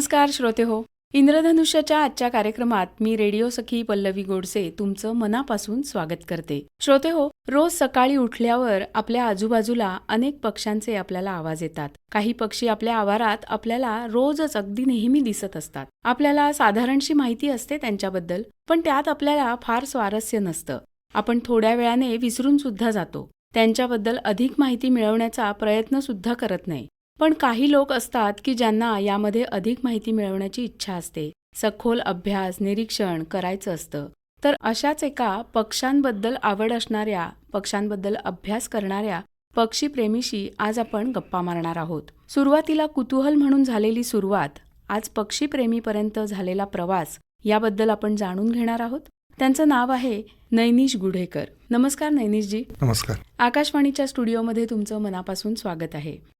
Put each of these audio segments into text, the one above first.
नमस्कार श्रोते हो इंद्रधनुष्याच्या आजच्या कार्यक्रमात मी रेडिओ सखी पल्लवी गोडसे तुमचं मनापासून स्वागत करते. श्रोते हो रोज सकाळी उठल्यावर आपल्या आजूबाजूला अनेक पक्ष्यांचे आपल्याला आवाज येतात. काही पक्षी आपल्या आवारात आपल्याला रोजच अगदी नेहमी दिसत असतात. आपल्याला साधारणशी माहिती असते त्यांच्याबद्दल पण त्यात आपल्याला फार स्वारस्य नसतं. आपण थोड्या वेळाने विसरून सुद्धा जातो. त्यांच्याबद्दल अधिक माहिती मिळवण्याचा प्रयत्न सुद्धा करत नाही. पण काही लोक असतात की ज्यांना यामध्ये अधिक माहिती मिळवण्याची इच्छा असते. सखोल अभ्यास निरीक्षण करायचं असतं. तर अशाच एका पक्ष्यांबद्दल आवड असणाऱ्या पक्ष्यांबद्दल अभ्यास करणाऱ्या पक्षीप्रेमीशी आज आपण गप्पा मारणार आहोत. सुरुवातीला कुतूहल म्हणून झालेली सुरुवात आज पक्षीप्रेमीपर्यंत झालेला प्रवास याबद्दल आपण जाणून घेणार आहोत. त्यांचं नाव आहे नैनिश गुढेकर. नमस्कार नैनिशजी. नमस्कार. आकाशवाणीच्या स्टुडिओमध्ये तुमचं मनापासून स्वागत आहे.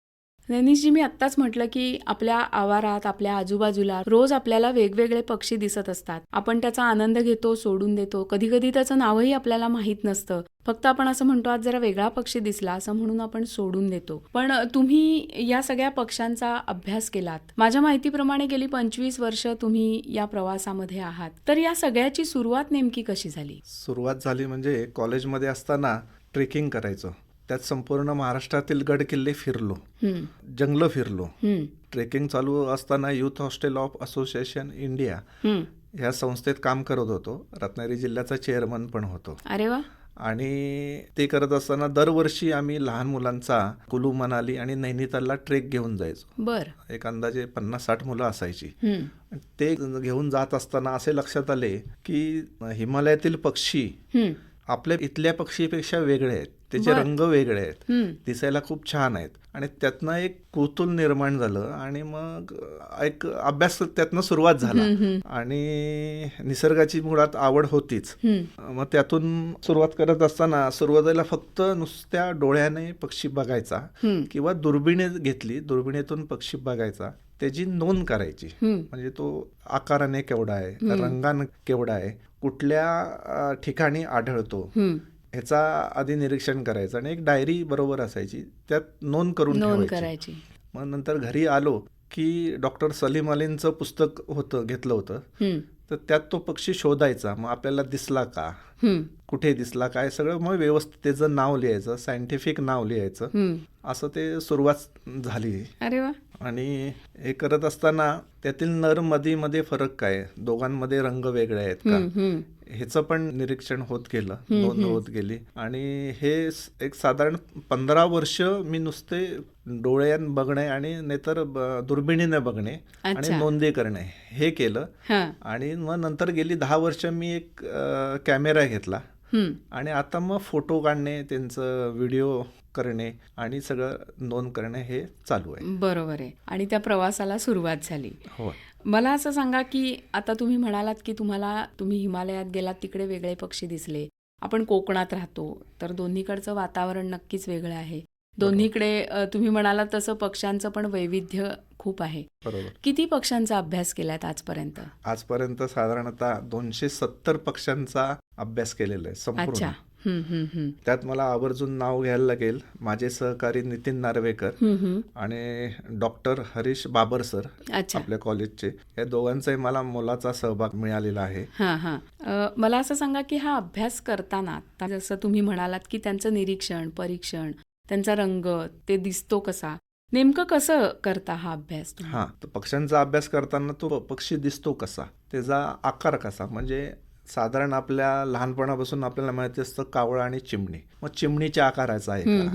नैनीशजी मी आत्ताच म्हटलं की आपल्या आवारात आपल्या आजूबाजूला रोज आपल्याला वेगवेगळे पक्षी दिसत असतात. आपण त्याचा आनंद घेतो सोडून देतो. कधी कधी त्याचं नावही आपल्याला माहीत नसतं. फक्त आपण असं म्हणतो आज जरा वेगळा पक्षी दिसला असं म्हणून आपण सोडून देतो. पण तुम्ही या सगळ्या पक्ष्यांचा अभ्यास केलात. माझ्या माहितीप्रमाणे गेली पंचवीस वर्ष तुम्ही या प्रवासामध्ये आहात. तर या सगळ्याची सुरुवात नेमकी कशी झाली? सुरुवात झाली म्हणजे कॉलेजमध्ये असताना ट्रेकिंग करायचो. त्यात संपूर्ण महाराष्ट्रातील गड किल्ले फिरलो. जंगलं फिरलो. ट्रेकिंग चालू असताना youth hostel of association India. ह्या संस्थेत काम करत होतो. रत्नागिरी जिल्ह्याचा चेअरमन पण होतो. अरे वा. आणि ते करत असताना दरवर्षी आम्ही लहान मुलांचा कुलू मनाली आणि नैनितालला ट्रेक घेऊन जायचो. बर. एक अंदाजे पन्नास साठ मुलं असायची. ते घेऊन जात असताना असे लक्षात आले की हिमालयातील पक्षी आपल्या इथल्या पक्षीपेक्षा वेगळे आहेत. त्याचे. रंग वेगळे आहेत. दिसायला खूप छान आहेत आणि त्यातनं एक कुतूल निर्माण झालं आणि मग एक अभ्यास त्यातनं सुरुवात झाला. आणि निसर्गाची मुळात आवड होतीच मग त्यातून सुरुवात करत असताना सुरुवातीला फक्त नुसत्या डोळ्याने पक्षी बघायचा किंवा दुर्बिणी घेतली दुर्बिणीतून पक्षी बघायचा त्याची नोंद करायची. म्हणजे तो आकाराने केवढा आहे रंगाने केवढा आहे कुठल्या ठिकाणी आढळतो. ह्याचा आधी निरीक्षण करायचं आणि एक डायरी बरोबर असायची त्यात नोंद करून नोंद करायची. मग नंतर घरी आलो की डॉक्टर सलीम अलींचं पुस्तक होतं घेतलं होतं. तर त्यात तो पक्षी शोधायचा मग आपल्याला दिसला का? कुठे दिसला काय? सगळं मग व्यवस्थित त्याचं नाव लिहायचं सायंटिफिक नाव लिहायचं. असं ते सुरुवात झाली. अरे वा. आणि हे करत असताना त्यातील नर मधी मध्ये फरक काय? दोघांमध्ये रंग वेगळे आहेत का. ह्याचं पण निरीक्षण होत गेलं नोंद होत गेली. आणि हे एक साधारण पंधरा वर्ष मी नुसते डोळ्यान बघणे आणि नाहीतर दुर्बिणीने बघणे आणि. नोंदी करणे हे केलं. आणि मग नंतर गेली दहा वर्ष मी एक कॅमेरा घेतला. आणि आता मग फोटो काढणे त्यांचं व्हिडिओ करणे आणि सगळं नोंद करणे हे चालू आहे. बरोबर आहे. आणि त्या प्रवासाला सुरुवात झाली. हो. मला असं सांगा की आता तुम्ही म्हणालात की तुम्हाला तुम्ही हिमालयात गेलात तिकडे वेगळे पक्षी दिसले. आपण कोकणात राहतो तर दोन्हीकडचं वातावरण नक्कीच वेगळं आहे. दोन्हीकडे तुम्ही म्हणालात तसं पक्ष्यांचं पण वैविध्य खूप आहे. बरोबर. किती पक्ष्यांचा अभ्यास केलात आजपर्यंत? आजपर्यंत साधारणतः दोनशे सत्तर पक्षांचा अभ्यास केलेला आहे संपूर्ण. हम्म, हम्म, हम्म. त्यात मला आवर्जून नाव घ्यायला लागेल. माझे सहकारी नितीन नार्वेकर हम्म, हम्म. आणि डॉक्टर हरीश बाबर सर अच्छा. आपल्या कॉलेजचे. या दोघांचाही मला मोलाचा सहभाग मिळालेला आहे. हां हां. अ, मला असं सांगा की हा अभ्यास करताना आता जसं तुम्ही म्हणालात की त्यांचं निरीक्षण परीक्षण त्यांचा रंग ते दिसतो कसा? नेमकं कसं करता हा अभ्यास तुम्ही? हा तर पक्ष्यांचा अभ्यास करताना तो पक्षी दिसतो कसा? त्याचा आकार कसा? म्हणजे साधारण आपल्या लहानपणापासून आपल्याला माहिती असतं कावळा आणि चिमणी. मग चिमणीच्या आकाराचा आहे का.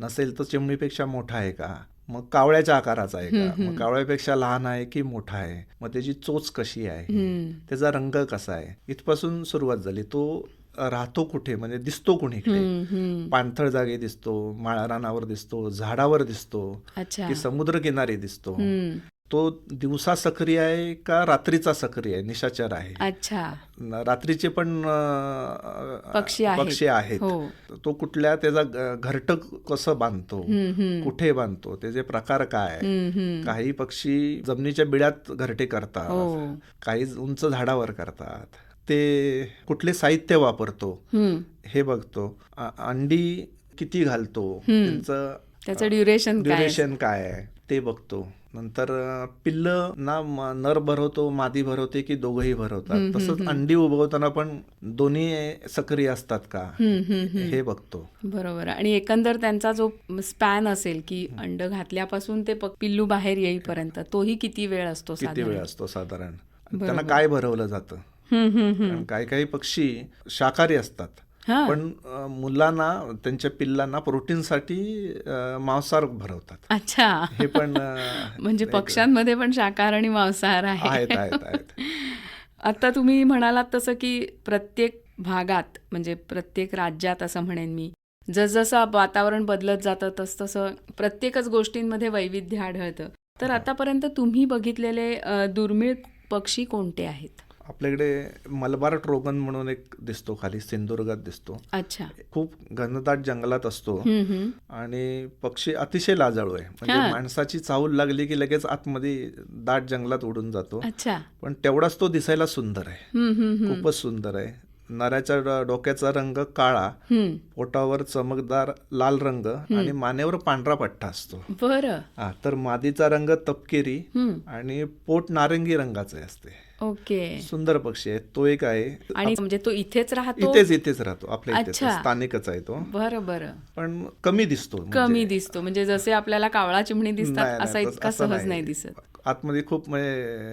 नसेल तर चिमणीपेक्षा मोठा आहे का? मग कावळ्याच्या आकाराचा आहे का? मग कावळ्यापेक्षा लहान आहे की मोठा आहे? मग त्याची चोच कशी आहे. त्याचा रंग कसा आहे? इथपासून सुरुवात झाली. तो राहतो कुठे? म्हणजे दिसतो कुणीकडे. पाणथळ जागी दिसतो माळरानावर दिसतो झाडावर दिसतो की समुद्रकिनारी दिसतो. हम्म. तो दिवसा सक्रिय आहे का रात्रीचा सक्रिय आहे? निशाचर आहे. अच्छा. रात्रीचे पण पक्षी आहेत. पक्षी आहेत. हो. तो कुठल्या त्याचा घरटं कसं बांधतो. कुठे बांधतो? त्याचे प्रकार काय. काही पक्षी जमिनीच्या बिळात घरटे करतात. हो. काही उंच झाडावर करतात. ते कुठले साहित्य वापरतो. हे बघतो. अंडी किती घालतो. त्यांचं त्याचं ड्युरेशन काय? ड्युरेशन काय? आहे ते बघतो. नंतर पिल्ल ना नर भरवतो मादी भरवते की दोघंही भरवतात तसंच. अंडी उभवताना पण दोन्ही सक्रिय असतात का. हे बघतो बरोबर आणि एकंदर त्यांचा जो स्पॅन असेल की अंड घातल्यापासून ते पिल्लू बाहेर येईपर्यंत तोही किती वेळ असतो किती? वेळ असतो साधारण. त्यांना काय भरवलं जातं काही काही पक्षी शाकाहारी असतात. पण मुलांना त्यांच्या पिल्लांना प्रोटीनसाठी मांसाहार भरवतात. अच्छा. हे पण म्हणजे पक्ष्यांमध्ये पण शाकाहार आणि मांसाहार आहे. आहेत आता तुम्ही म्हणालात तसं की प्रत्येक भागात म्हणजे प्रत्येक राज्यात असं म्हणेन मी जसजसं वातावरण बदलत जातं तसतसं प्रत्येकच गोष्टींमध्ये वैविध्य आढळतं. तर आतापर्यंत तुम्ही बघितलेले दुर्मिळ पक्षी कोणते आहेत? आपल्याकडे मलबार ट्रोगन म्हणून एक दिसतो खाली सिंधुदुर्गात दिसतो. अच्छा. खूप घनदाट जंगलात असतो. आणि पक्षी अतिशय लाजाळू आहे. म्हणजे माणसाची चाहूल लागली की लगेच आतमध्ये दाट जंगलात उडून जातो. अच्छा. पण तेवढाच तो दिसायला सुंदर आहे. खूपच सुंदर आहे. नराच्या डोक्याचा रंग काळा. पोटावर चमकदार लाल रंग आणि मानेवर पांढरा पट्टा असतो. बरं. हा तर मादीचा रंग तपकिरी. आणि पोट नारंगी रंगाचे असते. ओके. सुंदर पक्षी आहे. तो एक आहे. आणि म्हणजे तो इथेच राहतो? इथेच इथेच राहतो. आपल्या इथेच. अच्छा. स्थानिकच आहे तो. बरं बरं. पण कमी दिसतो म्हणजे. कमी दिसतो. म्हणजे जसे आपल्याला कावळा चिमणी नाही, दिसतात नाही, असा तसं- इतका असं सहज नाही. दिसत. आतमध्ये खूप म्हणजे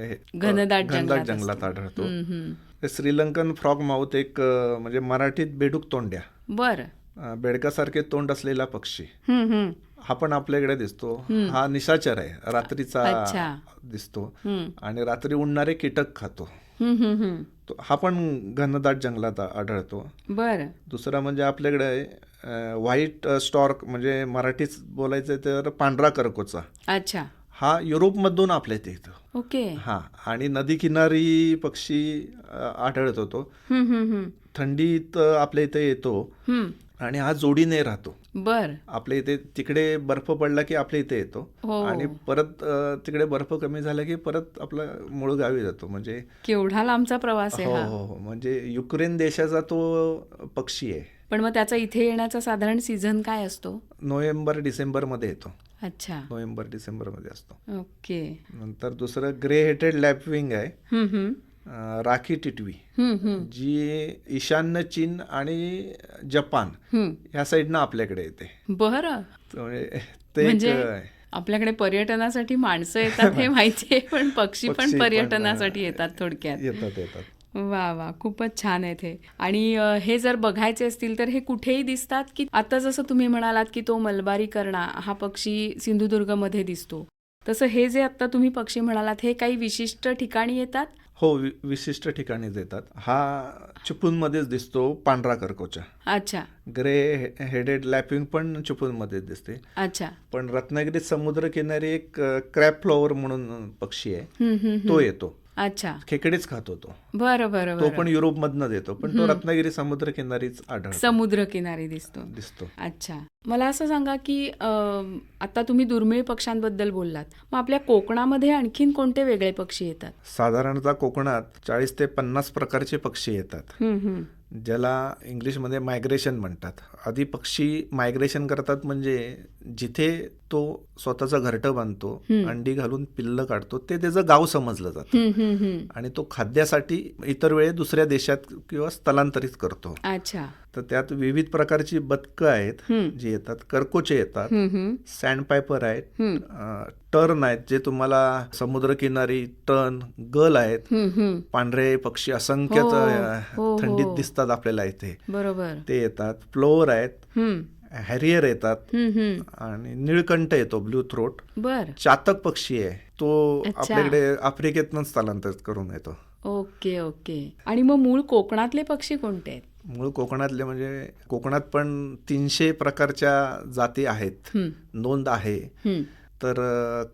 हे- घनदाट घनदाट जंगलात जंगलात. आढळतो. हम्म, हम्म. ते श्रीलंकन फ्रॉग माऊथ एक अं, म्हणजे मराठीत बेडूक तोंड्या. बरं. अं, बेडकासारखे तोंड असलेला पक्षी. हम्म, हम्म. हा पण आपल्याकडे दिसतो. हा निशाचर आहे. रात्रीचा. दिसतो. आणि रात्री उडणारे कीटक खातो. हा पण घनदाट जंगलात आढळतो. बरं. दुसरा म्हणजे आपल्याकडे व्हाईट स्टॉर्क म्हणजे मराठीच बोलायचं तर पांढरा करकोचा. अच्छा. हा युरोपमधून आपल्या इथे येतो. ओके. हा. आणि नदी किनारी पक्षी आढळतो तो. हम्म, हम्म, हम्म. थंडीत आपल्या इथे येतो. आणि हा जोडीने राहतो. बर. आपल्या इथे तिकडे बर्फ पडला की आपल्या इथे येतो. हो. आणि परत तिकडे बर्फ कमी झाला की परत आपला मूळ गावी जातो. म्हणजे केवढा लांबचा प्रवास आहे हो हा. हो म्हणजे युक्रेन देशाचा तो पक्षी आहे. पण मग त्याचा इथे येण्याचा साधारण सीझन काय असतो? नोव्हेंबर डिसेंबरमध्ये येतो. अच्छा. नोव्हेंबर डिसेंबरमध्ये असतो. ओके. नंतर दुसरं ग्रे हेटेड लॅपविंग आहे. राखी टिटवी. जी ईशान्य चीन आणि जपान. ह्या साईडनं आपल्याकडे येते. बरं. ते म्हणजे आहे. आपल्याकडे पर्यटनासाठी माणसं येतात हे माहितीये पण पक्षी पण पर्यटनासाठी येतात थोडक्यात. येतात येतात. वा वा. खूपच छान आहे ते आणि हे जर बघायचे असतील तर हे कुठेही दिसतात की आता जसं तुम्ही म्हणालात की तो मलबारी कर्णा हा पक्षी सिंधुदुर्गमध्ये दिसतो. तसं हे जे आता तुम्ही पक्षी म्हणालात हे काही विशिष्ट ठिकाणी येतात? हो वि- विशिष्ट ठिकाणीच येतात हा चिपळूणमध्येच दिसतो पांढरा करकोचा. अच्छा. ग्रे हेडेड लॅपिंग पण चिपळूणमध्येच दिसते. अच्छा. पण रत्नागिरीत समुद्रकिनारी एक क्रॅप फ्लॉवर म्हणून पक्षी आहे. तो येतो. अच्छा. खेकडेच खातो तो बरं बरं तो पण युरोपमधनच येतो पण तो रत्नागिरी समुद्रकिनारीच आढळतो. समुद्र किनारी दिसतो. दिसतो. अच्छा. मला असं सांगा की आता तुम्ही दुर्मिळ पक्ष्यांबद्दल बोललात मग आपल्या कोकणामध्ये आणखीन कोणते वेगळे पक्षी येतात? साधारणतः कोकणात चाळीस ते पन्नास प्रकारचे पक्षी येतात. हम्म, हम्म. ज्याला इंग्लिशमध्ये मायग्रेशन म्हणतात. आधी पक्षी मायग्रेशन करतात म्हणजे जिथे तो स्वतःचं घरटं बांधतो अंडी घालून पिल्ल काढतो ते त्याचं गाव समजलं जातं. आणि तो खाद्यासाठी इतर वेळे दुसऱ्या देशात किंवा स्थलांतरित करतो. अच्छा. तर त्यात विविध प्रकारची बदकं आहेत. जी येतात करकोचे येतात. सँडपायपर आहेत टर्न आहेत जे तुम्हाला समुद्रकिनारी टर्न गल आहेत. पांढरे पक्षी असंख्य हो, हो, थंडीत हो. दिसतात आपल्याला इथे. बरोबर. ते येतात. फ्लोअर आहेत. हॅरियर येतात. आणि निळकंठ येतो ब्ल्यू थ्रोट. बर. चातक पक्षी आहे. तो. आपल्याकडे आफ्रिकेतनं स्थलांतरित करून येतो. Okay okay. आणि मग मूळ कोकणातले पक्षी कोणते आहेत? मूळ कोकणातले म्हणजे कोकणात पण तीनशे प्रकारच्या जाती आहेत. नोंद आहे. तर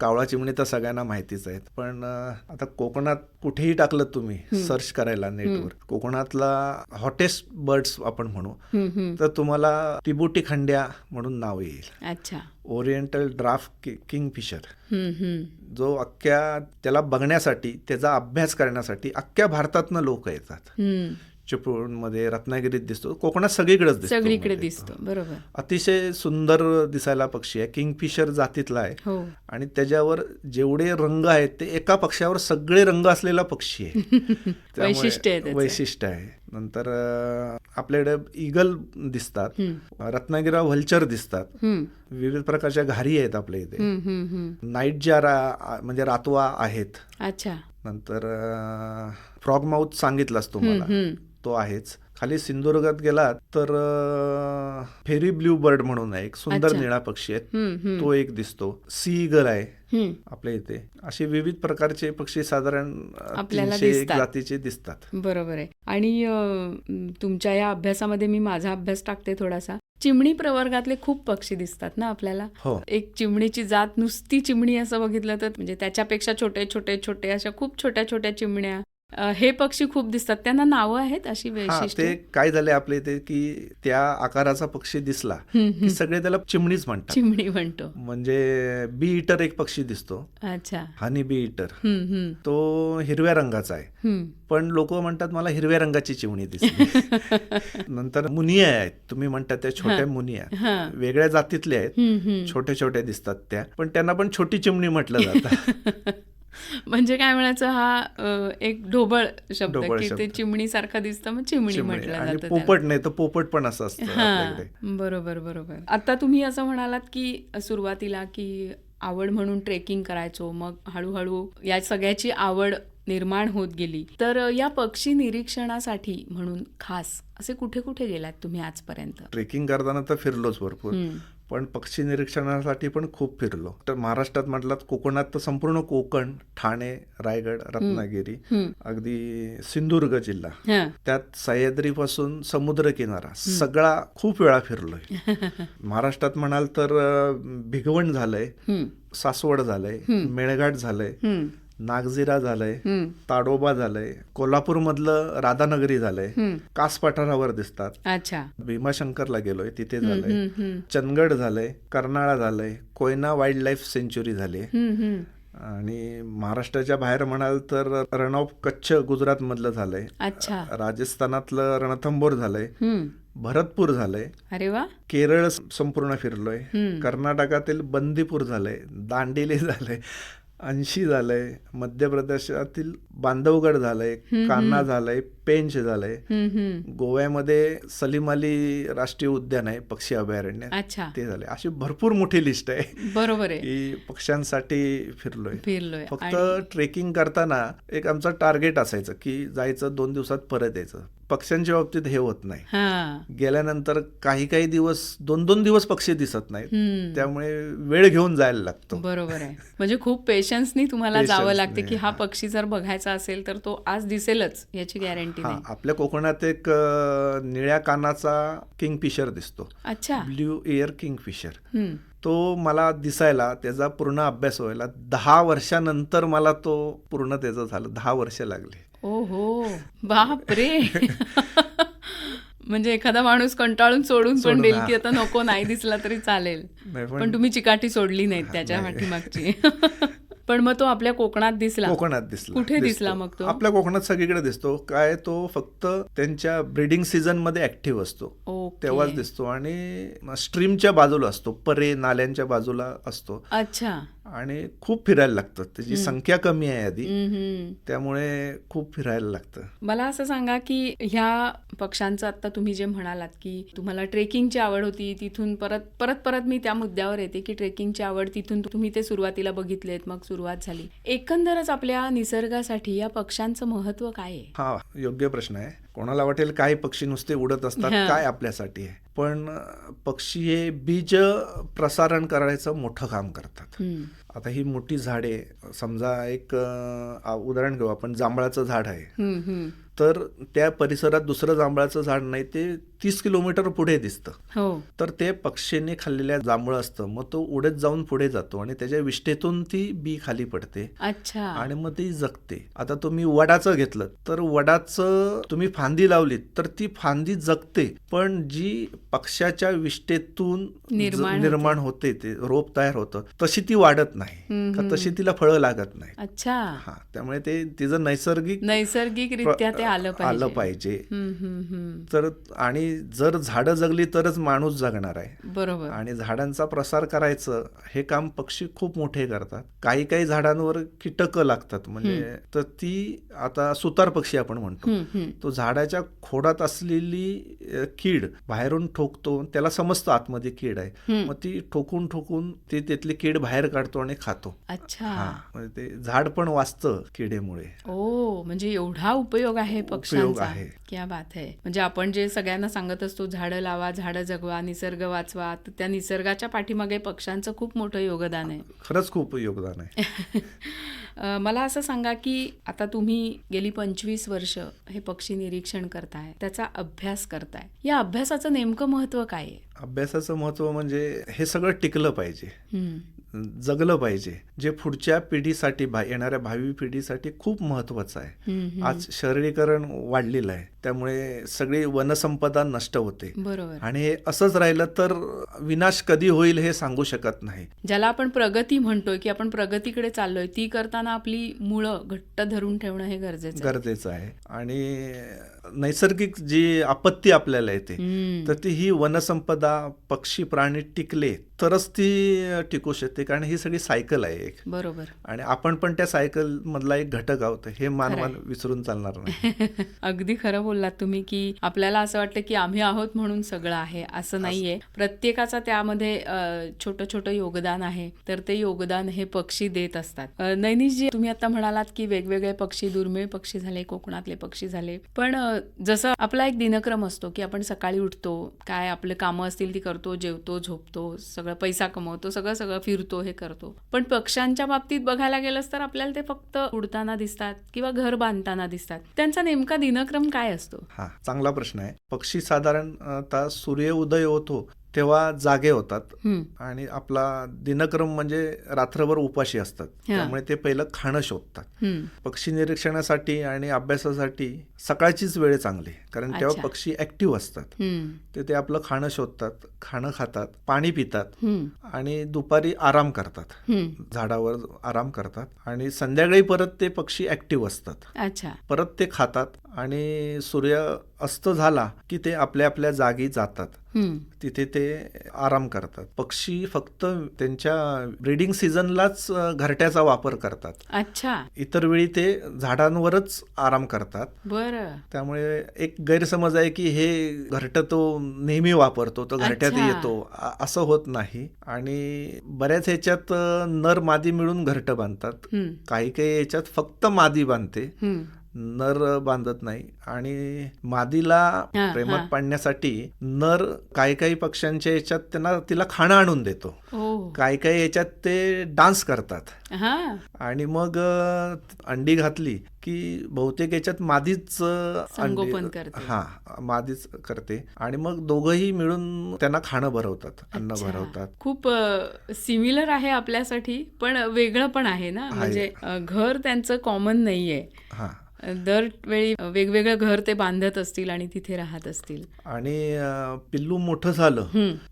कावळा चिमणी तर सगळ्यांना माहितीच आहेत. पण आता कोकणात कुठेही टाकलं तुम्ही सर्च करायला नेटवर कोकणातला हॉटेस्ट बर्ड्स आपण म्हणू. तर तुम्हाला तिबुटी खंड्या म्हणून नाव येईल. अच्छा. Oriental dwarf kingfisher. जो अख्ख्या त्याला बघण्यासाठी त्याचा अभ्यास करण्यासाठी अख्ख्या भारतातनं लोक येतात. चिपळूणमध्ये रत्नागिरीत दिसतो. कोकणात सगळीकडेच दिसतो सगळीकडे म्हणजे. दिसतो. बरोबर. अतिशय सुंदर दिसायला पक्षी आहे. किंगफिशर जातीतला आहे. हो. आणि त्याच्यावर जेवढे रंग आहेत ते एका पक्षावर सगळे रंग असलेला पक्षी आहे. त्यामुळे वैशिष्ट्य आहे त्याचं. वैशिष्ट्य आहे. नंतर आपल्याकडे इगल दिसतात. रत्नागिरा व्हल्चर दिसतात. विविध प्रकारच्या घारी आहेत आपल्या इथे. नाईट ज्या म्हणजे रातवा आहेत. अच्छा. नंतर फ्रॉग माउथ सांगितलास तुम्हाला. तो आहेच. खाली सिंधुदुर्गात गेलात तर फेरी ब्ल्यू बर्ड म्हणून आहे. एक सुंदर. निळा पक्षी आहे. तो एक दिसतो. सी ईगल आहे. आपल्या इथे. असे विविध प्रकारचे पक्षी साधारण. जातीचे दिसतात. बरोबर आहे. आणि तुमच्या या अभ्यासामध्ये मी माझा अभ्यास टाकते थोडासा. चिमणी प्रवर्गातले खूप पक्षी दिसतात ना आपल्याला? हो. एक चिमणीची जात नुसती चिमणी असं बघितलं तर म्हणजे त्याच्यापेक्षा छोटे छोटे छोटे अशा खूप छोट्या छोट्या चिमण्या हे पक्षी खूप दिसतात. त्यांना नावं आहेत अशी वैशिष्ट्य. ते काय झाले आपल्या इथे की त्या आकाराचा पक्षी दिसला की सगळे त्याला चिमणीच म्हणतात. चिमणी म्हणतो. म्हणजे बी इटर एक पक्षी दिसतो. अच्छा. हनी बी इटर तो हिरव्या रंगाचा आहे. पण लोक म्हणतात मला हिरव्या रंगाची चिमणी दिसली. नंतर मुनिया आहेत. तुम्ही म्हणतात त्या छोट्या मुनिया. वेगळ्या जातीतल्या आहेत. छोट्या छोट्या दिसतात त्या. पण त्यांना पण छोटी चिमणी म्हटलं जातं. म्हणजे काय म्हणायचं हा एक ढोबळ शब्द की ते. चिमणी सारखं दिसतं मग चिमणी म्हटलं जातं. पोपट नाही तर पोपट पण असं असतं बरोबर बरोबर आता तुम्ही असं म्हणालात की सुरुवातीला की आवड म्हणून ट्रेकिंग करायचो मग हळूहळू या सगळ्याची आवड निर्माण होत गेली तर या पक्षी निरीक्षणासाठी म्हणून खास असे कुठे कुठे गेलात तुम्ही आजपर्यंत ट्रेकिंग करताना तर फिरलोच भरपूर. पण पक्षी निरीक्षणासाठी पण खूप फिरलो तर महाराष्ट्रात म्हटलं कोकणात तर संपूर्ण कोकण ठाणे रायगड रत्नागिरी. अगदी सिंधुदुर्ग जिल्हा. त्यात सह्याद्रीपासून समुद्र किनारा सगळा खूप वेळा फिरलोय महाराष्ट्रात म्हणाल तर भिगवण झालंय. सासवड झालंय मेळघाट झालंय. नागझिरा झालंय. ताडोबा झालंय कोल्हापूर मधलं राधानगरी झालंय. कास पठारावर दिसतात अच्छा भीमाशंकरला गेलोय तिथे झालंय. चंदगड झालंय कर्नाळा झालंय कोयना वाईल्ड लाईफ सेंच्युरी झाली. आणि महाराष्ट्राच्या बाहेर म्हणाल तर रण ऑफ कच्छ गुजरात मधलं झालंय अच्छा राजस्थानातलं रणथंबोर झालंय. भरतपूर झालंय अरे वा केरळ संपूर्ण फिरलोय. कर्नाटकातील बंदीपूर झालंय दांडेली झालंय ऐंशी झालंय मध्य प्रदेशातील बांधवगड झालंय कान्हा झालंय पेंच झालंय. गोव्यामध्ये सलीम अली राष्ट्रीय उद्यान आहे पक्षी अभयारण्य. ते झाले अशी भरपूर मोठी लिस्ट आहे. बरोबर आहे. की पक्ष्यांसाठी फिरलोय. फिरलोय. फक्त ट्रेकिंग करताना एक आमचं टार्गेट असायचं की जायचं दोन दिवसात परत यायचं. पक्ष्यांच्या बाबतीत हे होत नाही. हा. गेल्यानंतर काही काही दिवस दोन दोन दिवस पक्षी दिसत नाहीत. त्यामुळे वेळ घेऊन जायला लागतो. बरोबर आहे. म्हणजे खूप पेशन्सनी तुम्हाला जावं लागते की हा पक्षी जर बघायचा असेल तर तो आज दिसेलच याची गॅरंटी नाही. आपल्या कोकणात एक निळ्या कानाचा किंगफिशर दिसतो. अच्छा. Blue eared kingfisher. तो मला दिसायला त्याचा पूर्ण अभ्यास व्हायला दहा वर्षानंतर मला तो पूर्ण त्याचं झालं दहा वर्ष लागली. ओहो बाप रे म्हणजे एखादा माणूस कंटाळून सोडून पण देईल हा. की आता नको नाही दिसला तरी चालेल पण तुम्ही चिकाटी सोडली नाहीत त्याच्या. पाठीमागची पण मग तो आपल्या कोकणात दिसला कोकणात दिसला कुठे. दिसला मग तो? आपल्या कोकणात सगळीकडे दिसतो काय तो फक्त त्यांच्या ब्रीडिंग सीझनमध्ये ऍक्टिव्ह असतो. तेव्हाच दिसतो आणि स्ट्रीमच्या बाजूला असतो परे नाल्यांच्या बाजूला असतो अच्छा आणि खूप फिरायला लागतं त्याची संख्या कमी आहे आधी. त्यामुळे खूप फिरायला लागतं. मला असं सांगा की ह्या पक्ष्यांचं आता तुम्ही जे म्हणालात की तुम्हाला ट्रेकिंगची आवड होती तिथून परत परत परत मी त्या मुद्द्यावर येते की ट्रेकिंगची आवड तिथून तुम्ही ते सुरुवातीला बघितलेत मग सुरुवात झाली. एकंदरच आपल्या निसर्गासाठी या पक्ष्यांचं महत्त्व काय आहे? हा योग्य प्रश्न आहे. कोणाला वाटेल काय पक्षी नुसते उडत असतात. काय आपल्यासाठी आहे? पण पक्षी हे बीज प्रसारण करायचं मोठं काम करतात. आता ही मोठी झाडे समजा एक उदाहरण घेऊ आपण जांभळाचं झाड आहे. तर त्या परिसरात दुसरं जांभळाचं झाड नाही ते तीस किलोमीटर पुढे दिसतं. हो. तर ते पक्षीने खाल्लेल्या जांभळं असतं. मग तो उडत जाऊन पुढे जातो आणि त्याच्या विष्ठेतून ती बी खाली पडते. अच्छा. आणि मग ती जगते. आता तुम्ही वडाचं घेतलं तर वडाचं तुम्ही फांदी लावलीत तर ती फांदी जगते पण जी पक्षाच्या विष्ठेतून निर्माण होते. निर्माण होते ते रोप तयार होतं तशी ती वाढत नाही. का. तशी तिला फळं लागत नाही. अच्छा. हा त्यामुळे ते तिचं नैसर्गिक नैसर्गिकरित्या ते आलं पाहिजे. आलं पाहिजे. तर आणि जर झाडं जगली तरच माणूस जगणार आहे. बरोबर. आणि झाडांचा प्रसार करायचं हे काम पक्षी खूप मोठे करतात. काही काही झाडांवर कीटकं लागतात. म्हणजे तर ती आता सुतार पक्षी आपण म्हणतो. तो झाडाच्या खोडात असलेली कीड बाहेरून ठोकतो त्याला समजतं आतमध्ये कीड आहे. मग ती ठोकून ठोकून ती त्यातली कीड बाहेर काढतो आणि खातो. अच्छा. म्हणजे ते झाड पण वाचतं किडेमुळे. ओ म्हणजे एवढा उपयोग आहे आहे. क्या बात आहे. म्हणजे आपण जे सगळ्यांना सांगत असतो झाडं लावा झाडं जगवा निसर्ग वाचवा. तर त्या निसर्गाच्या पाठीमागे पक्ष्यांचं खूप मोठं योगदान आहे. खरंच खूप योगदान आहे. मला असं सांगा की आता तुम्ही गेली पंचवीस वर्ष हे पक्षी निरीक्षण करताय त्याचा अभ्यास करताय. या अभ्यासाचं नेमकं महत्त्व काय आहे? अभ्यासाचं महत्त्व म्हणजे हे सगळं टिकलं पाहिजे. जगलं पाहिजे जे पुढच्या पिढीसाठी येणाऱ्या भावी पिढीसाठी खूप महत्वाचं आहे. आज शहरीकरण वाढलेलं आहे त्यामुळे सगळी वनसंपदा नष्ट होते बरोबर आणि हे असंच राहिलं तर विनाश कधी होईल हे सांगू शकत नाही ज्याला आपण प्रगती म्हणतोय की आपण प्रगतीकडे चाललोय ती करताना आपली मुळं घट्ट धरून ठेवणं हे गरजेचं आहे. गरजेचं आहे आणि नैसर्गिक जी आपत्ती आपल्याला येते. तर ती ही वनसंपदा पक्षी प्राणी टिकले तरच ती टिकू शकते कारण ही सगळी सायकल आहे एक. बरोबर. आणि आपण पण त्या सायकल मधला एक घटक आहोत हे मानवान विसरून चालणार नाही. अगदी खरं बोललात तुम्ही की आपल्याला असं वाटतं की आम्ही आहोत म्हणून सगळं आहे असं नाहीये. प्रत्येकाचा त्यामध्ये छोटं छोटं योगदान आहे तर ते योगदान हे पक्षी देत असतात. नैनिशजी तुम्ही आता म्हणालात की वेगवेगळे पक्षी दुर्मिळ पक्षी झाले कोकणातले पक्षी झाले. पण जसं आपला एक दिनक्रम असतो की आपण सकाळी उठतो काय आपले कामं असतील ती करतो जेवतो झोपतो सगळं पैसा कमवतो सगळं सगळं फिरतो हे करतो. पण पक्ष्यांच्या बाबतीत बघायला गेलंस तर आपल्याला ते फक्त उडताना दिसतात किंवा घर बांधताना दिसतात. त्यांचा नेमका दिनक्रम काय असतो? हा चांगला प्रश्न आहे. पक्षी साधारण सूर्य उदय होतो तेव्हा जागे होतात. आणि आपला दिनक्रम म्हणजे रात्रभर उपाशी असतात. त्यामुळे ते पहिलं खाणं शोधतात. पक्षी निरीक्षणासाठी आणि अभ्यासासाठी सकाळचीच वेळ चांगली कारण. तेव्हा पक्षी ऍक्टिव्ह असतात. ते ते आपलं खाणं शोधतात खाणं खातात पाणी पितात आणि दुपारी आराम करतात. झाडावर आराम करतात आणि संध्याकाळी परत ते पक्षी ऍक्टिव्ह असतात. परत ते खातात आणि सूर्य अस्त झाला की ते आपल्या आपल्या जागी जातात. तिथे ते आराम करतात. पक्षी फक्त त्यांच्या ब्रीडिंग सीझनलाच घरट्याचा वापर करतात. अच्छा. इतर वेळी ते झाडांवरच आराम करतात. बरं. त्यामुळे एक गैरसमज आहे की हे घरट तो नेहमी वापरतो तो घरट्यात. येतो. असं होत नाही. आणि बऱ्याच ह्याच्यात नर मादी मिळून घरट बांधतात. काही काही याच्यात फक्त मादी बांधते. नर बांधत नाही. आणि मादीला हा, प्रेमात हा. पाडण्यासाठी नर काही काही पक्ष्यांच्या याच्यात त्यांना तिला खाणं आणून देतो. ओ काही काही याच्यात ते डान्स करतात. हा. आणि मग अंडी घातली की बहुतेक याच्यात मादीच. हा मादीच करते. आणि मग दोघंही मिळून त्यांना खाणं भरवतात अन्न. भरवतात. खूप सिमिलर आहे आपल्यासाठी पण वेगळं पण आहे ना. म्हणजे घर त्यांचं कॉमन नाहीये. हा. दरवेळी वेगवेगळं घर ते बांधत असतील आणि तिथे राहत असतील. आणि पिल्लू मोठं झालं.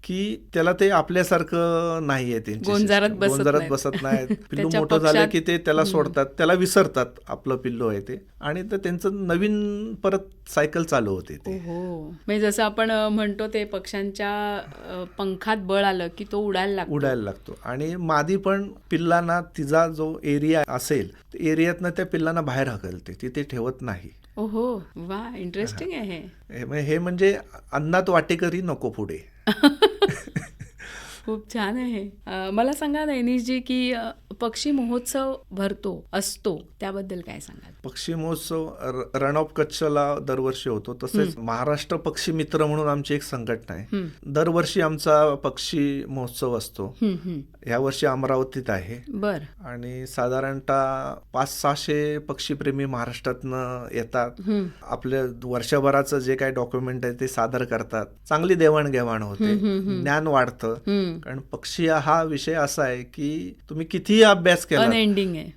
की त्याला ते आपल्यासारखं नाहीये त्यांची गोंजारात. बसत गोंजारात नाहीत. बसत नाहीत. पिल्लू मोठं झालं की ते त्याला सोडतात त्याला विसरतात आपलं पिल्लू आहे ते. आणि तर त्यांचं नवीन परत सायकल चालू होते ते. म्हणजे जसं आपण म्हणतो ते पक्ष्यांच्या पंखात बळ आलं की तो उडायला लागतो. उडायला लागतो. आणि मादी पण पिल्लांना तिचा जो एरिया असेल एरियातनं त्या पिल्लांना बाहेर हकलते तिथे ठेवत नाही. ओहो वा इंटरेस्टिंग आहे. हे म्हणजे अन्नात वाटेकरी नको पुढे. खूप छान आहे. मला सांगा नैनिशजी की पक्षी महोत्सव भरतो असतो त्याबद्दल काय सांगाल? पक्षी महोत्सव रण ऑफ कच्छला दरवर्षी होतो. तसेच महाराष्ट्र पक्षी मित्र म्हणून आमची एक संघटना आहे. दरवर्षी आमचा पक्षी महोत्सव असतो. हम्म. यावर्षी अमरावतीत आहे. बर. आणि साधारणतः पाच सहाशे पक्षीप्रेमी महाराष्ट्रातनं येतात. आपल्या वर्षभराचं जे काही डॉक्युमेंट आहे ते सादर करतात. चांगली देवाणघेवाण होते. ज्ञान वाढतं. कारण पक्षी हा विषय असा आहे की तुम्ही कितीही अभ्यास केला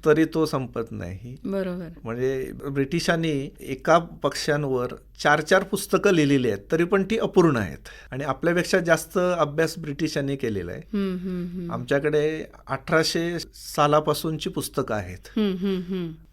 तरी तो संपत नाही. बरोबर. म्हणजे ब्रिटिशांनी एका पक्ष्यांवर चार चार पुस्तकं लिहिलेली आहेत तरी पण ती अपूर्ण आहेत. आणि आपल्यापेक्षा जास्त अभ्यास ब्रिटिशांनी केलेला आहे. आमच्याकडे अठराशे सालापासूनची पुस्तकं आहेत.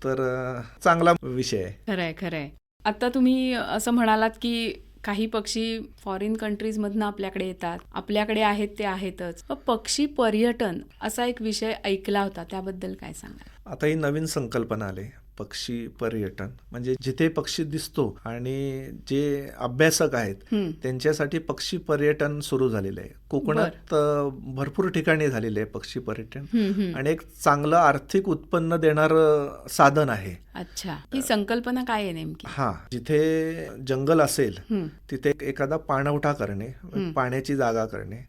तर चांगला विषय आहे. खरंय खरंय. आता तुम्ही असं म्हणालात की काही पक्षी फॉरेन कंट्रीजमधनं आपल्याकडे येतात. आपल्याकडे आहेत ते आहेतच. पण पक्षी पर्यटन असा एक विषय ऐकला होता. त्याबद्दल काय सांगा आता ही नवीन संकल्पना आली. पक्षी पर्यटन म्हणजे जिथे पक्षी दिसतो आणि जे अभ्यासक आहेत त्यांच्यासाठी पक्षी पर्यटन सुरू झालेलं आहे. कोकणात भरपूर ठिकाणी झालेले आहे पक्षी पर्यटन. आणि एक चांगलं आर्थिक उत्पन्न देणारं साधन आहे. अच्छा. ही संकल्पना काय आहे नेमकी? हा. जिथे जंगल असेल तिथे एखादा पाणवठा करणे. पाण्याची जागा करणे.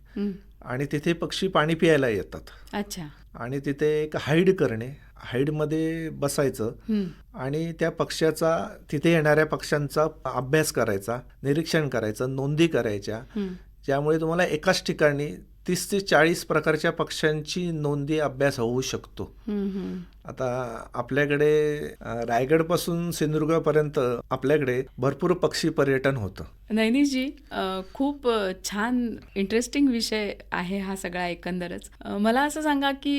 आणि तिथे पक्षी पाणी प्यायला येतात. अच्छा. आणि तिथे एक हाईड करणे हाईडमध्ये बसायचं आणि त्या पक्ष्याचा तिथे येणाऱ्या पक्ष्यांचा अभ्यास करायचा निरीक्षण करायचं नोंदी करायच्या. ज्यामुळे तुम्हाला एकाच ठिकाणी तीस ते चाळीस प्रकारच्या पक्ष्यांची नोंदी अभ्यास होऊ शकतो. आता आपल्याकडे अं, रायगडपासून सिंधुदुर्गापर्यंत आपल्याकडे भरपूर पक्षी पर्यटन होतं. नैनीजी खूप छान इंटरेस्टिंग विषय आहे हा सगळा एकंदरच. मला असं सांगा की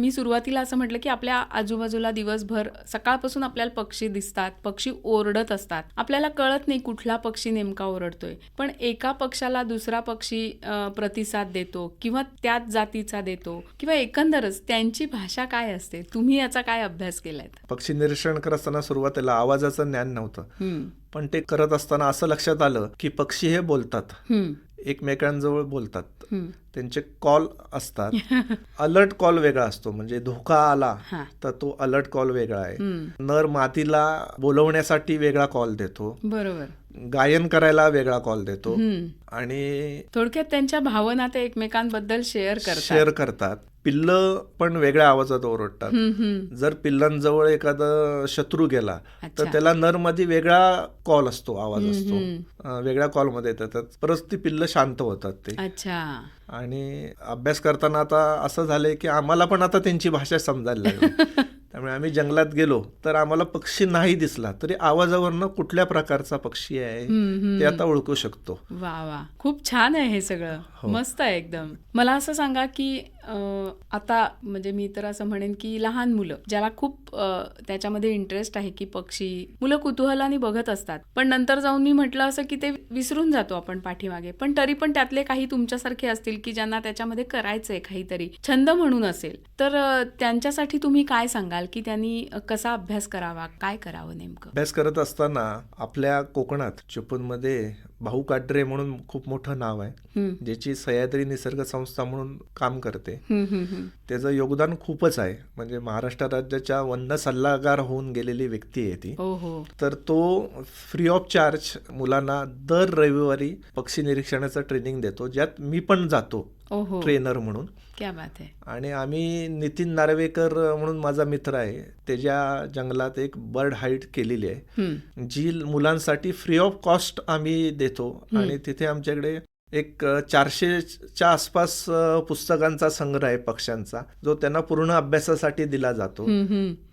मी सुरुवातीला असं म्हटलं की आपल्या आजूबाजूला दिवसभर सकाळपासून आपल्याला पक्षी दिसतात पक्षी ओरडत असतात. आपल्याला कळत नाही कुठला पक्षी नेमका ओरडतोय. पण एका पक्षाला दुसरा पक्षी प्रतिसाद देतो किंवा त्याच जातीचा देतो किंवा एकंदरच त्यांची भाषा काय असते? तुम्ही याचा काय अभ्यास केलाय पक्षी निरीक्षण करत असताना सुरुवातीला आवाजाचं ज्ञान नव्हतं. पण ते करत असताना असं लक्षात आलं की पक्षी हे बोलतात. एकमेकांजवळ बोलतात. त्यांचे कॉल असतात. अलर्ट कॉल वेगळा असतो. म्हणजे धोका आला तर तो अलर्ट कॉल वेगळा आहे. नर मातीला बोलवण्यासाठी वेगळा कॉल देतो. बरोबर. गायन करायला वेगळा कॉल देतो. आणि थोडक्यात त्यांच्या भावना ते एकमेकांबद्दल शेअर करतात. शेअर करतात. पिल्ल पण वेगळ्या आवाजात ओरडतात. जर पिल्लांजवळ एखादा शत्रू गेला तर. त्याला नरमध्ये वेगळा कॉल असतो आवाज असतो. वेगळ्या कॉलमध्ये येतात. परत ती पिल्ल शांत होतात ते. अच्छा. आणि अभ्यास करताना आता असं झालंय की आम्हाला पण आता त्यांची भाषा समजायला लागली. त्यामुळे आम्ही जंगलात गेलो तर आम्हाला पक्षी नाही दिसला तरी आवाजावरनं कुठल्या प्रकारचा पक्षी आहे. ते आता ओळखू शकतो. वा वा. खूप छान आहे हे सगळं. हो. मस्त आहे एकदम. मला असं सांगा की आता म्हणजे मी तर असं म्हणेन की लहान मुलं ज्याला खूप त्याच्यामध्ये इंटरेस्ट आहे की पक्षी मुलं कुतूहलाने बघत असतात. पण नंतर जाऊन मी म्हटलं असं की ते विसरून जातो आपण पाठीमागे. पण तरी पण त्यातले काही तुमच्यासारखे असतील की ज्यांना त्याच्यामध्ये करायचंय काहीतरी छंद म्हणून असेल तर त्यांच्यासाठी तुम्ही काय सांगाल? की त्यांनी कसा अभ्यास करावा? काय करावं नेमकं? अभ्यास करत असताना आपल्या कोकणात चिपळूणमध्ये भाऊ काड्रे म्हणून खूप मोठं नाव आहे ज्याची सह्याद्री निसर्ग संस्था म्हणून काम करते. त्याचं योगदान खूपच आहे. म्हणजे महाराष्ट्र राज्याच्या वन्न सल्लागार होऊन गेलेली व्यक्ती आहे ती. हो हो. तर तो फ्री ऑफ चार्ज मुलांना दर रविवारी पक्षी निरीक्षणाचं ट्रेनिंग देतो ज्यात मी पण जातो. ट्रेनर म्हणून. क्या बात आहे आणि आम्ही नितीन नार्वेकर म्हणून माझा मित्र आहे. त्याच्या जंगलात एक बर्ड हाईट केलेली आहे. जी मुलांसाठी फ्री ऑफ कॉस्ट आम्ही देतो. आणि तिथे आमच्याकडे एक चारशेच्या आसपास पुस्तकांचा संग्रह आहे पक्ष्यांचा. जो त्यांना पूर्ण अभ्यासासाठी दिला जातो.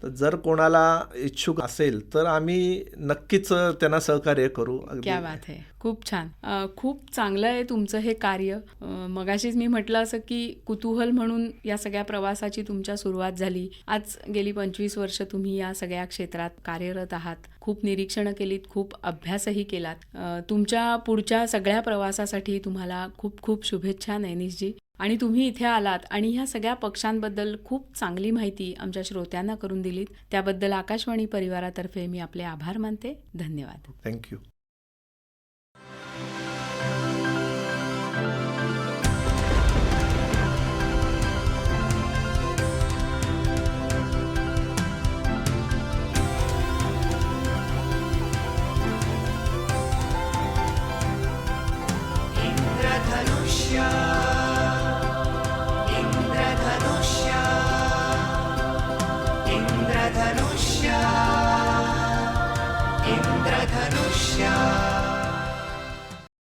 तर जर कोणाला इच्छुक असेल तर आम्ही नक्कीच त्यांना सहकार्य करू. क्या बात आहे खूप छान. खूप चांगलं आहे तुमचं हे कार्य. मगाशीच मी म्हटलं असं की कुतूहल म्हणून या सगळ्या प्रवासाची तुमच्या सुरुवात झाली. आज गेली पंचवीस वर्ष तुम्ही या सगळ्या क्षेत्रात कार्यरत आहात. खूप निरीक्षणं केलीत खूप अभ्यासही केलात. तुमच्या पुढच्या सगळ्या प्रवासासाठी तुम्हाला खूप खूप शुभेच्छा नैनिशजी. आणि तुम्ही इथे आलात आणि ह्या सगळ्या पक्ष्यांबद्दल खूप चांगली माहिती आमच्या श्रोत्यांना करून दिलीत. त्याबद्दल आकाशवाणी परिवारातर्फे मी आपले आभार मानते. धन्यवाद. Thank you Hallelujah.